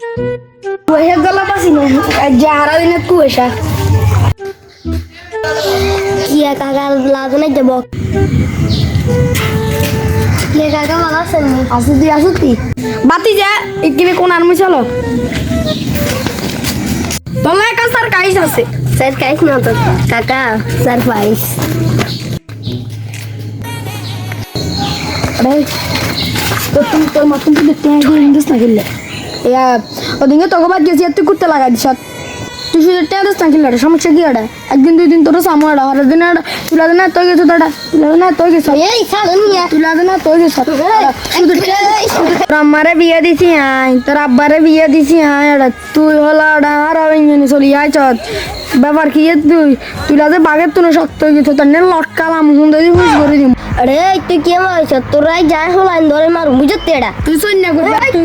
কুয়াশা গলা পাসি না যা হারা দিনে কুয়াশা ইয়া কাকা লাদনে যাব ইয়া কাকা ভালো আছেন আসু তুই আসু তুই বাতি যা এখানে কোন আর্মি চলো। তোমার একা স্যার কাইস আছে। স্যার কাইস না তো কাকা সারপ্রাইজ আরে তো তুমি তোর মতন তো দেখতে হয় ইংলিশ না খেললে ইয়া ওদিকে তোকে বাদ গেছি তুই করতে লাগাই দিস তুই শুধু টেরিস না খেললে সমস্যা কি এটা একদিন দুই দিন তোর সামু এটা হরের দিন এটা তুলা দিন তুই গেছো তোটা তুলা দিন তুই গেছো। তুলা দিন তুই গেছো। তোর আম্মারে বিয়ে দিছি আই। তোর আব্বারে বিয়ে দিছি আই এটা তুই হলো এটা আর ইঞ্জিনি চলি আইছ ব্যাপার কি তুই? তুলা যে বাগের তুলে শক্ত গেছো তার লটকালাম হুন যদি হুঁশ করে দিম। আরে তুই কি মারছ তোরাই যাই হলাইন ধরে মার বুঝতে এডা তুই সৈন্য করবি তুই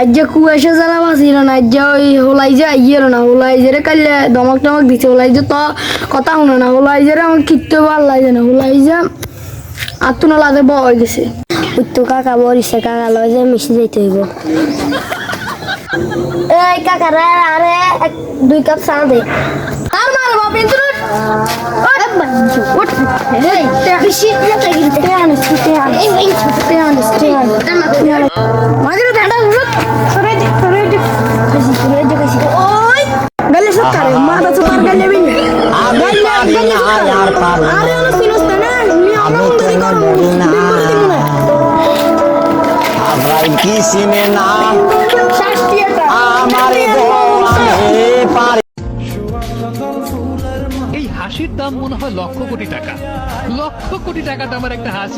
আজ যে কুয়াশা জ্বালা বাঁচিল না আজ যে ওই হোলাই যে আইয়েল না হোলাই যে রে কাল্লে দমক টমক দিছে হোলাই যে তো কথা শুনে না হোলাই যে আমার কিত্তে ভালো লাগে না হোলাই যে আত্ম না লাগে বড় হয়ে গেছে। উত্তু কাকা বরিছে কাকা লয় যে মিশে যাইতে হইব। এই কাকা রে আরে এক দুই কাপ চা দে। আর মার বাপ ইন্দ্র উঠ। এই বেশি না সত্তারে মাথা তো মার বিন। আমি পারি না আর পারি আরে ওনা সিনোস না না নি আমরা আমি মুন্ডি কেন করব বলি না দিব না আমরাই কি চিনে না? শাস্তি আমার আমি পারি। এই হাসির দাম মনে হয় লক্ষ কোটি টাকা। লক্ষ কোটি টাকা দামের একটা হাসি।